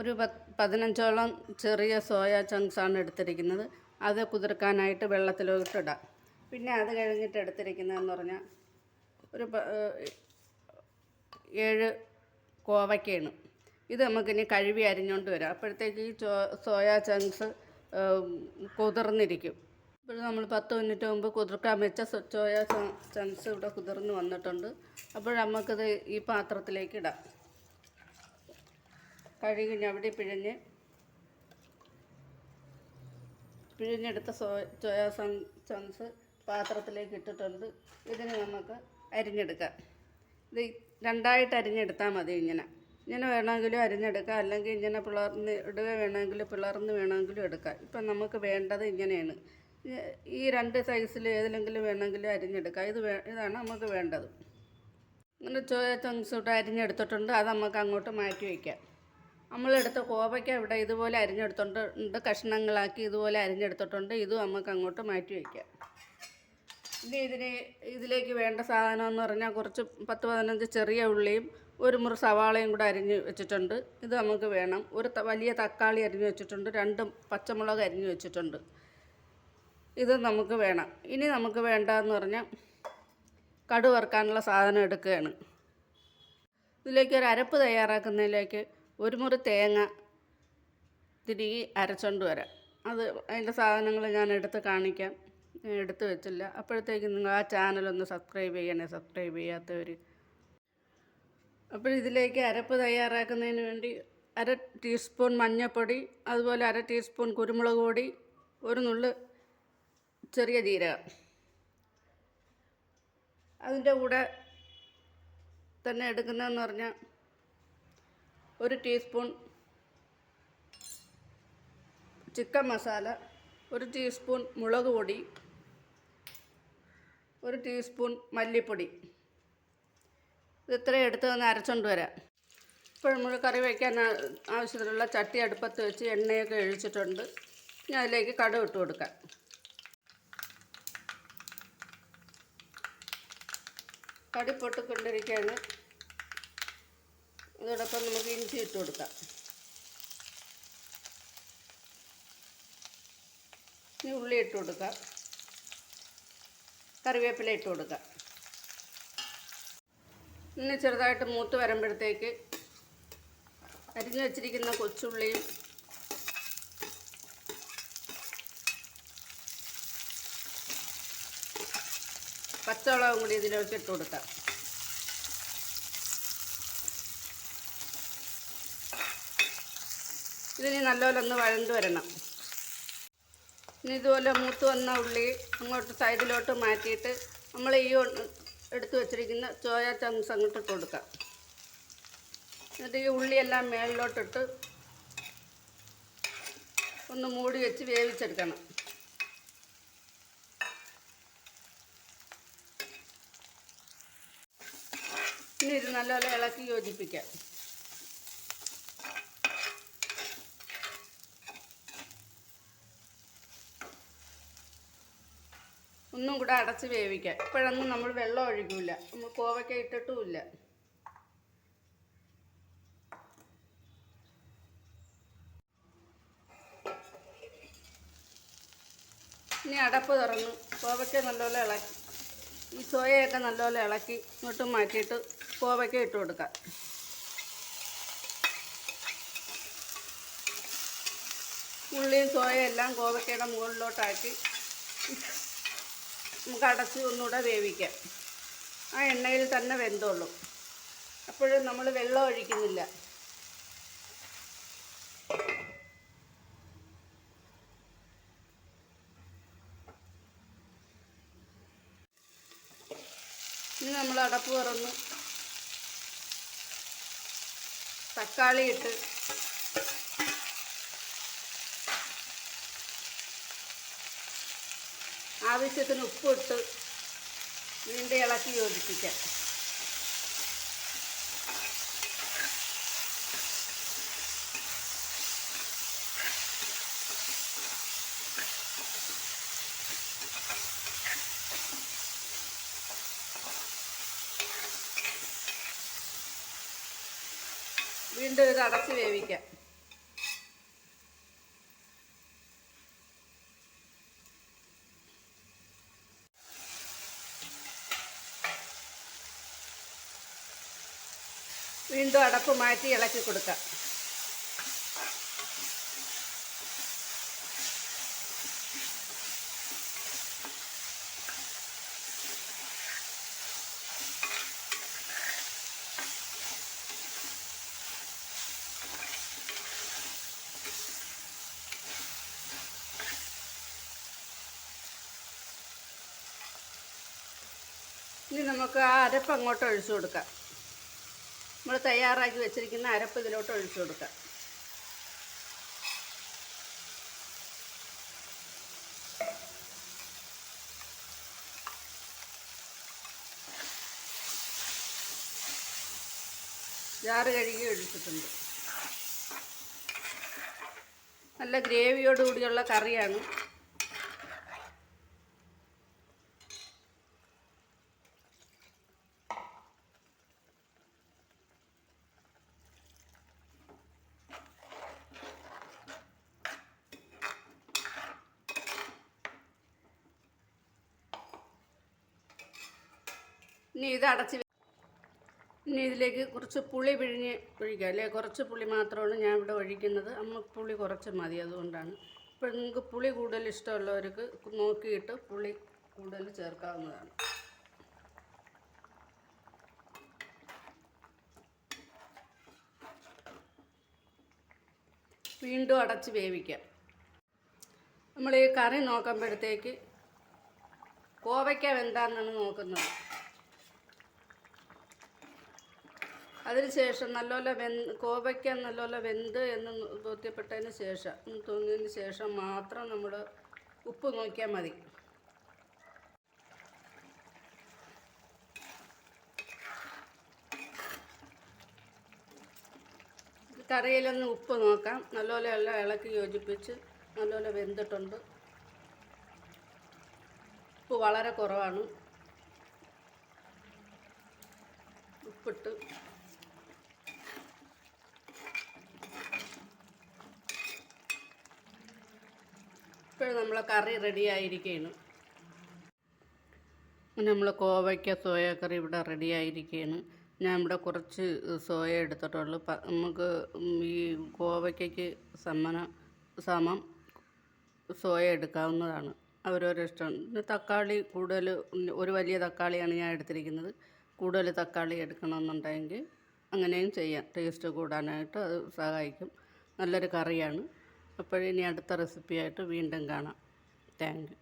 ഒരു പതിനഞ്ചോളം ചെറിയ സോയ ചങ്ക്സ് ആണ് എടുത്തിരിക്കുന്നത്. അത് കുതിർക്കാനായിട്ട് വെള്ളത്തിലോട്ടിടാം. പിന്നെ അത് കഴിഞ്ഞിട്ട് എടുത്തിരിക്കുന്നതെന്ന് പറഞ്ഞാൽ ഒരു ഏഴ് കോവയ്ക്കാണ് ഇത് നമുക്കിനി കഴുകി അരിഞ്ഞുകൊണ്ട് വരാം. അപ്പോഴത്തേക്ക് ഈ ചോ സോയ ചങ്ക്സ് കുതിർന്നിരിക്കും. ഇപ്പോൾ നമ്മൾ പത്ത് മിനിറ്റ് മുമ്പ് കുതിർക്കാൻ വെച്ച സോയ ചങ്ക്സ് ഇവിടെ കുതിർന്ന് വന്നിട്ടുണ്ട്. നമുക്കിത് ഈ പാത്രത്തിലേക്ക് ഇടാം. കഴുകി ഞവടി പിഴിഞ്ഞ് പിഴിഞ്ഞെടുത്ത സോ സോയാ സം- ചങ്ക്സ് പാത്രത്തിലേക്ക് ഇട്ടിട്ടുണ്ട്. ഇതിന് നമുക്ക് അരിഞ്ഞെടുക്കാം. ഇത് രണ്ടായിട്ട് അരിഞ്ഞെടുത്താൽ മതി ഇങ്ങനെ. ഇങ്ങനെ വേണമെങ്കിലും അരിഞ്ഞെടുക്കാം. അല്ലെങ്കിൽ ഇങ്ങനെ പിളർന്ന് ഇടുക വേണമെങ്കിൽ പിളർന്ന് വേണമെങ്കിലും എടുക്കാം. ഇപ്പം നമുക്ക് വേണ്ടത് ഇങ്ങനെയാണ്. ഈ- രണ്ട് സൈസിൽ ഏതിലെങ്കിലും വേണമെങ്കിലും അരിഞ്ഞെടുക്കാം. ഇത് വേ ഇതാണ് നമുക്ക് വേണ്ടത്. അങ്ങനെ ചോയ ചങ്സ് ഇട്ട് അരിഞ്ഞെടുത്തിട്ടുണ്ട്. അത് നമുക്ക് അങ്ങോട്ട് മാറ്റി വയ്ക്കാം നമ്മളെടുത്ത കോവയ്ക്ക ഇവിടെ ഇതുപോലെ അരിഞ്ഞെടുത്തോണ്ട് കഷ്ണങ്ങളാക്കി ഇതുപോലെ അരിഞ്ഞെടുത്തിട്ടുണ്ട്. ഇത് നമുക്ക് അങ്ങോട്ട് മാറ്റി വയ്ക്കാം. ഇനി ഇതിന് ഇതിലേക്ക് വേണ്ട സാധനം എന്ന് പറഞ്ഞാൽ കുറച്ച് പത്ത് പതിനഞ്ച് ചെറിയ ഉള്ളിയും ഒരു മുറി സവാളയും കൂടെ അരിഞ്ഞ് വെച്ചിട്ടുണ്ട്. ഇത് നമുക്ക് വേണം. ഒരു വലിയ തക്കാളി അരിഞ്ഞ് വെച്ചിട്ടുണ്ട്. രണ്ട് പച്ചമുളക് അരിഞ്ഞ് വെച്ചിട്ടുണ്ട്. ഇത് നമുക്ക് വേണം. ഇനി നമുക്ക് വേണ്ടതെന്ന് പറഞ്ഞാൽ കടുവറുക്കാനുള്ള സാധനം എടുക്കുകയാണ്. ഇതിലേക്ക് ഒരു അരപ്പ് തയ്യാറാക്കുന്നതിലേക്ക് ഒരു മുറി തേങ്ങ തിരികെ അരച്ചോണ്ട് വരാം. അത് അതിന്റെ സാധനങ്ങൾ ഞാൻ എടുത്ത് കാണിക്കാം. എടുത്തു വെച്ചില്ല. അപ്പോഴത്തേക്ക് നിങ്ങൾ ആ ചാനലൊന്ന് സബ്സ്ക്രൈബ് ചെയ്യണേ. സബ്സ്ക്രൈബ് ചെയ്യാത്തവർ അപ്പോൾ ഇതിലേക്ക് അരപ്പ് തയ്യാറാക്കുന്നതിന് വേണ്ടി അര ടീസ്പൂൺ മഞ്ഞൾപ്പൊടി അതുപോലെ അര ടീസ്പൂൺ കുരുമുളക് പൊടി ഒരു നുള്ള് ചെറിയ ജീരകം. അതിന്റെ കൂടെ തന്നെ എടുക്കുന്നതെന്ന് പറഞ്ഞാൽ ഒരു ടീസ്പൂൺ ചിക്കൻ മസാല ഒരു ടീസ്പൂൺ മുളക് പൊടി ഒരു ടീസ്പൂൺ മല്ലിപ്പൊടി. ഇത് എടുത്ത് ഒന്ന് അരച്ചുകൊണ്ട് വരാം. ഇപ്പോൾ നമ്മൾ കറി വയ്ക്കാൻ ആവശ്യത്തിനുള്ള ചട്ടി അടുപ്പത്ത് വെച്ച് എണ്ണയൊക്കെ എഴിച്ചിട്ടുണ്ട് ഇനി അതിലേക്ക് കടുക് ഇട്ട് കൊടുക്കാം. കടി അതോടൊപ്പം നമുക്ക് ഇഞ്ചി ഇട്ട് കൊടുക്കാം. ഇനി ഉള്ളി ഇട്ട് കൊടുക്കാം. കറിവേപ്പില ഇട്ട് കൊടുക്കാം. ഇനി ചെറുതായിട്ട് മൂത്ത് വരുമ്പോഴത്തേക്ക് അരിഞ്ഞു വെച്ചിരിക്കുന്ന കൊച്ചുള്ളിയും പച്ചവളവും കൂടി ഇതിലേക്ക് ഇട്ട് കൊടുക്കാം. ഇതിന് നല്ലപോലെ ഒന്ന് വഴണ്ട് വരണം. ഇനി ഇതുപോലെ മൂത്ത് വന്ന ഉള്ളി അങ്ങോട്ട് സൈഡിലോട്ട് മാറ്റിയിട്ട് നമ്മൾ ഈ എടുത്തു വച്ചിരിക്കുന്ന ചോയ ചങ്ക്സ് അങ്ങോട്ട് ഇട്ട് കൊടുക്കാം. എന്നിട്ട് ഈ ഉള്ളിയെല്ലാം മേളിലോട്ടിട്ട് ഒന്ന് മൂടി വെച്ച് വേവിച്ചെടുക്കണം. ഇനി ഇത് നല്ലപോലെ ഇളക്കി യോജിപ്പിക്കാം. ഒന്നും കൂടെ അടച്ച് വേവിക്കാം. ഇപ്പോഴൊന്നും നമ്മൾ വെള്ളം ഒഴിക്കില്ല നമ്മൾ കോവയ്ക്ക ഇട്ടിട്ടുമില്ല. ഇനി അടപ്പ് തുറന്ന് കോവയ്ക്ക നല്ലപോലെ ഇളക്കി. ഈ സോയയൊക്കെ നല്ലപോലെ ഇളക്കി ഇങ്ങോട്ട് മാറ്റിയിട്ട് കോവയ്ക്ക ഇട്ട് കൊടുക്കാം. ഉള്ളിയും സോയയും എല്ലാം കോവയ്ക്കയുടെ മുകളിലോട്ടാക്കി നമുക്ക് അടച്ച് ഒന്നുകൂടെ വേവിക്കാം. ആ എണ്ണയിൽ തന്നെ വെന്തോളും അപ്പോഴും നമ്മൾ വെള്ളം ഒഴിക്കുന്നില്ല. ഇനി നമ്മൾ അടപ്പ് തുറന്ന് തക്കാളി ഇട്ട് ആവശ്യത്തിന് ഉപ്പിട്ട് വീണ്ടും ഇളക്കി യോജിപ്പിക്കാം. വീണ്ടും ഇത് അടച്ച് വേവിക്കാം. വീണ്ടും അടപ്പ് മാറ്റി ഇളക്കി കൊടുക്കാം. ഇനി നമുക്ക് ആ അരപ്പ് അങ്ങോട്ട് ഒഴിച്ചു കൊടുക്കാം. നമ്മൾ തയ്യാറാക്കി വെച്ചിരിക്കുന്ന അരപ്പ് ഇതിലോട്ട് ഒഴിച്ചു കൊടുക്കാം. ജാറ് കഴുകി ഒഴിച്ചിട്ടുണ്ട്. നല്ല ഗ്രേവിയോടുകൂടിയുള്ള കറിയാണ്. ഇനി ഇത് അടച്ച് ഇനി ഇതിലേക്ക് കുറച്ച് പുളി പിഴിഞ്ഞ് ഒഴിക്കുക. അല്ലേ? കുറച്ച് പുളി മാത്രമാണ് ഞാൻ ഇവിടെ ഒഴിക്കുന്നത്. അമ്മ പുളി കുറച്ച് മതി അതുകൊണ്ടാണ്. ഇപ്പോൾ നിങ്ങൾക്ക് പുളി കൂടുതൽ ഇഷ്ടമുള്ളവർക്ക് നോക്കിയിട്ട് പുളി കൂടുതൽ ചേർക്കാവുന്നതാണ്. വീണ്ടും അടച്ച് വേവിക്കാം. നമ്മൾ ഈ കറി നോക്കുമ്പോഴത്തേക്ക് കോവയ്ക്ക വെന്താന്നാണ് നോക്കുന്നത്. അതിനുശേഷം നല്ലപോലെ വെന്ത് കോവയ്ക്ക നല്ലപോലെ വെന്ത് എന്ന് ബോധ്യപ്പെട്ടതിന് ശേഷം തോന്നിയതിന് ശേഷം മാത്രം നമ്മൾ ഉപ്പ് നോക്കിയാൽ മതി. കറിയിലൊന്ന് ഉപ്പ് നോക്കാം. നല്ലപോലെ എല്ലാം ഇളക്കി യോജിപ്പിച്ച് നല്ലപോലെ വെന്തിട്ടുണ്ട്. ഉപ്പ് വളരെ കുറവാണ്. ഉപ്പിട്ട് നമ്മളെ കറി റെഡി ആയിരിക്കുകയാണ് നമ്മൾ കോവയ്ക്ക സോയ കറി ഇവിടെ റെഡി ആയിരിക്കുകയാണ് ഞാൻ ഇവിടെ കുറച്ച് സോയ എടുത്തിട്ടുള്ളൂ. നമുക്ക് ഈ കോവയ്ക്കയ്ക്ക് സമന സമം സോയ എടുക്കാവുന്നതാണ്. അവരവരുടെ ഇഷ്ടമാണ് പിന്നെ തക്കാളി കൂടുതൽ ഒരു വലിയ തക്കാളിയാണ് ഞാൻ എടുത്തിരിക്കുന്നത്. കൂടുതൽ തക്കാളി എടുക്കണമെന്നുണ്ടെങ്കിൽ അങ്ങനെയും ചെയ്യാം. ടേസ്റ്റ് കൂടാനായിട്ട് അത് സഹായിക്കും. നല്ലൊരു കറിയാണ്. അപ്പോഴിനി അടുത്ത റെസിപ്പിയായിട്ട് വീണ്ടും കാണാം. താങ്ക്